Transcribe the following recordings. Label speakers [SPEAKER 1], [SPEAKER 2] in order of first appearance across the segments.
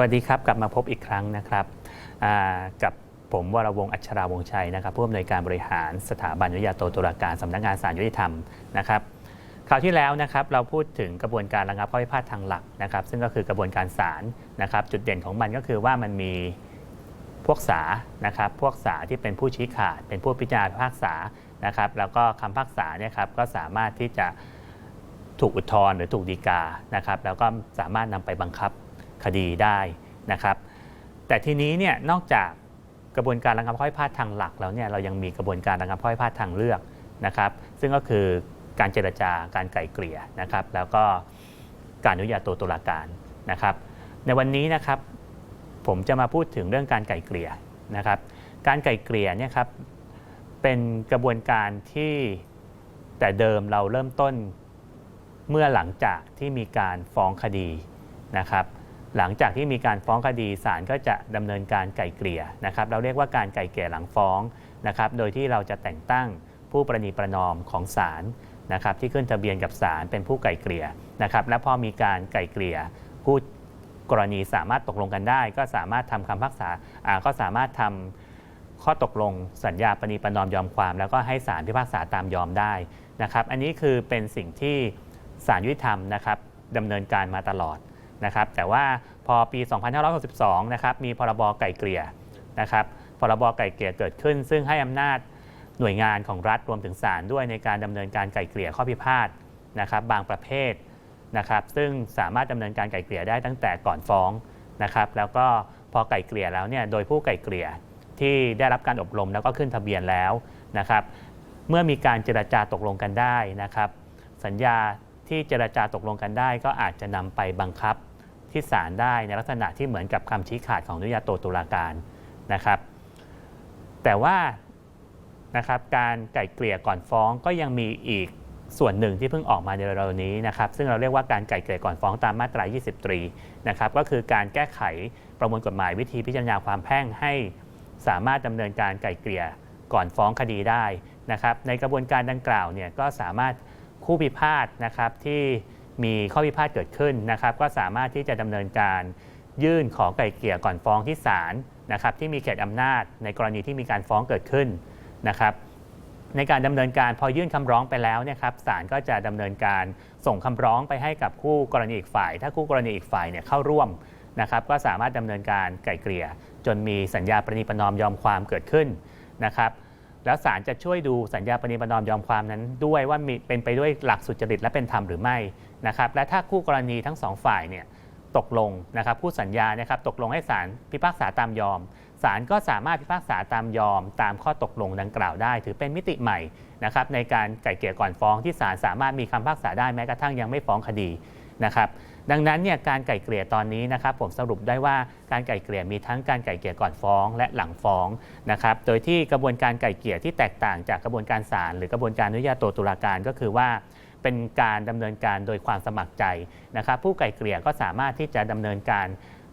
[SPEAKER 1] วัสดีครับ กลับมาพบอีกครั้งนะครับกับผมวรวงอัชราวงชัยนะครับผู้อำนวยการบริหารสถาบันวิทยาโตตุลาการสำนักงานศาลยุติธรรมนะครับคราวที่แล้วนะครับเราพูดถึงกระบวนการระงับข้อพิพาททางหลักนะครับ ซึ่งก็คือกระบวนการศาลนะครับ จุดเด่นของมันก็คือว่ามันมีพวกษานะครับ พวกษาที่เป็นผู้ชี้ขาด เป็นผู้พิจารณาพิพากษานะครับ แล้วก็คำพิพากษาเนี่ยครับก็สามารถที่จะถูกอุทธรณ์หรือถูกฎีกานะครับ แล้วก็สามารถนำไปบังคับ คดีได้นะครับแต่ทีนี้เนี่ยนอกจากกระบวนการระงับข้อพิพาททางหลักแล้วเนี่ยเรายังมีกระบวนการระงับข้อพิพาททางเลือกนะครับ ซึ่งก็คือการเจรจาการไกล่เกลี่ยนะครับ แล้วก็การอนุญาโตตุลาการนะครับ ในวันนี้นะครับผมจะมาพูดถึงเรื่องการไกล่เกลี่ยนะครับ การไกล่เกลี่ยเนี่ยครับเป็นกระบวนการที่แต่เดิมเราเริ่มต้นเมื่อหลังจากที่มีการฟ้องคดีนะครับ หลังจากที่มีการฟ้องคดีศาลก็จะดำเนินการไก่เกลี่ยนะครับ เราเรียกว่าการไก่เกลี่ยหลังฟ้องนะครับ โดยที่เราจะแต่งตั้งผู้ประนีประนอมของศาลนะครับ ที่ขึ้นทะเบียนกับศาลเป็นผู้ไก่เกลี่ยนะครับ และพอมีการไก่เกลี่ยผู้กรณีสามารถตกลงกันได้ ก็สามารถทำคำพิพักษาก็สามารถทำข้อตกลงสัญญาประนีประนอมยอมความ แล้วก็ให้ศาลพิพากษาตามยอมได้นะครับ อันนี้คือเป็นสิ่งที่ศาลยุติธรรมนะครับดำเนินการมาตลอด นะครับแต่ว่าพอปี 2562นะครับมีพรบไก่เกลี่ยนะครับพรบไก่เกลี่ยเกิดขึ้น ซึ่งให้อำนาจหน่วยงานของรัฐรวมถึงศาลด้วยในการดำเนินการไก่เกลี่ยข้อพิพาทนะครับบางประเภทนะครับซึ่งสามารถดำเนินการไก่เกลี่ยได้ตั้งแต่ก่อนฟ้องนะครับแล้วก็พอไก่เกลี่ยแล้วเนี่ยโดยผู้ไก่เกลี่ยที่ได้รับการอบรมแล้วก็ขึ้นทะเบียนแล้วนะครับเมื่อมีการเจรจาตกลงกันได้นะครับ สัญญาที่เจรจาตกลงกันได้ ก็อาจจะนำไปบังคับ ที่ศาลได้ในลักษณะที่เหมือนกับคำชี้ขาดของนุญาโตตุลาการนะครับ แต่ว่านะครับการไก่เกลี่ยก่อนฟ้องก็ยังมีอีกส่วนหนึ่งที่เพิ่งออกมาในเร็วนี้นะครับ ซึ่งเราเรียกว่าการไก่เกลี่ยก่อนฟ้องตามมาตรา20ตรีนะครับ ก็คือการแก้ไขประมวลกฎหมายวิธีพิจารณาความแพ่งให้สามารถดำเนินการไก่เกลี่ยก่อนฟ้องคดีได้นะครับ ในกระบวนการดังกล่าวเนี่ยก็สามารถคู่พิพาทนะครับที่ มีข้อพิพาทเกิดขึ้นนะครับ ก็สามารถที่จะดำเนินการยื่นขอไกล่เกลี่ยก่อนฟ้องที่ศาลนะครับ ที่มีเขตอำนาจในกรณีที่มีการฟ้องเกิดขึ้นนะครับ ในการดำเนินการพอยื่นคำร้องไปแล้วเนี่ยครับศาลก็จะดำเนินการส่งคำร้องไปให้กับคู่กรณีอีกฝ่าย ถ้าคู่กรณีอีกฝ่ายเนี่ยเข้าร่วมนะครับ ก็สามารถดำเนินการไกล่เกลี่ย จนมีสัญญาประนีประนอมยอมความเกิดขึ้นนะครับ แล้วศาลจะช่วยดูสัญญาปณิประนอมยอมความนั้นด้วยว่ามีเป็นไปด้วยหลักสุจริตและเป็นธรรมหรือไม่นะครับและถ้าคู่กรณีทั้งสองฝ่ายเนี่ยตกลงนะครับคู่สัญญานะครับตกลงให้ศาลพิพากษาตามยอมศาลก็สามารถพิพากษาตามยอม ตามข้อตกลงดังกล่าวได้ ถือเป็นมิติใหม่นะครับในการไก่เกลี่ยก่อนฟ้องที่ศาลสามารถมีคำพิพากษาได้แม้กระทั่งยังไม่ฟ้องคดีนะครับ ดังนั้นเนี่ยการไก่เกลี่ยตอนนี้นะครับผมสรุปได้ว่าการไก่เกลี่ยมีทั้งการไก่เกลี่ยก่อนฟ้องและหลังฟ้องนะครับโดยที่กระบวนการไก่เกลี่ยที่แตกต่างจากกระบวนการศาลหรือกระบวนการอนุญาโตตุลาการก็คือว่าเป็นการดำเนินการโดยความสมัครใจนะครับผู้ไก่เกลี่ยก็สามารถที่จะดำเนินการ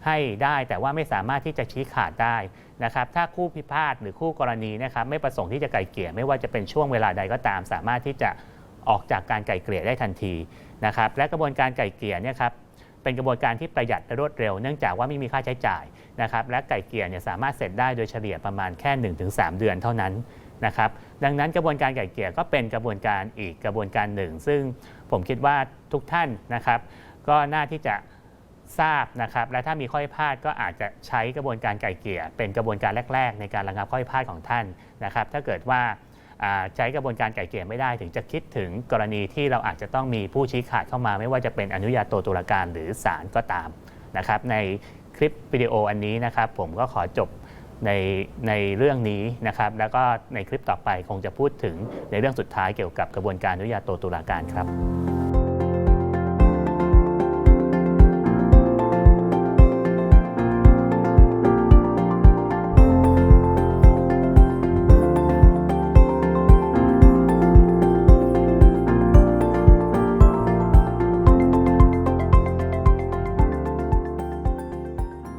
[SPEAKER 1] ให้ได้แต่ว่าไม่สามารถที่จะชี้ขาดได้นะครับถ้าคู่พิพาทหรือคู่กรณีนะครับไม่ประสงค์ที่จะไก่เกลี่ยไม่ว่าจะเป็นช่วงเวลาใดก็ตาม สามารถที่จะ ออกจากการไก่เกลี่ยได้ทันทีนะครับและกระบวนการไก่เกลี่ยเนี่ยครับเป็นกระบวนการที่ประหยัดและรวดเร็วเนื่องจากว่าไม่มีค่าใช้จ่ายนะครับและไก่เกลี่ยเนี่ยสามารถเสร็จได้โดยเฉลี่ยประมาณแค่ 1-3 เดือนเท่านั้นนะครับดังนั้นกระบวนการไก่เกลี่ยก็เป็นกระบวนการอีกกระบวนการหนึ่ง ซึ่งผมคิดว่าทุกท่านนะครับ ก็น่าที่จะทราบนะครับและถ้ามีข้อพิพาทก็อาจจะใช้กระบวนการไก่เกลี่ย เป็นกระบวนการแรก ๆ ในการระงับข้อพิพาทของท่านนะครับ ถ้าเกิดว่าอ่า ใช้กระบวนการไก่เกลี่ยไม่ได้ ถึงจะคิดถึงกรณีที่เราอาจจะต้องมีผู้ชี้ขาดเข้ามา ไม่ว่าจะเป็นอนุญาโตตุลาการหรือศาลก็ตามนะครับ ในคลิปวิดีโออันนี้นะครับ ผมก็ขอจบในในเรื่องนี้นะครับ แล้วก็ในคลิปต่อไปคงจะพูดถึงในเรื่องสุดท้ายเกี่ยวกับกระบวนการอนุญาโตตุลาการครับ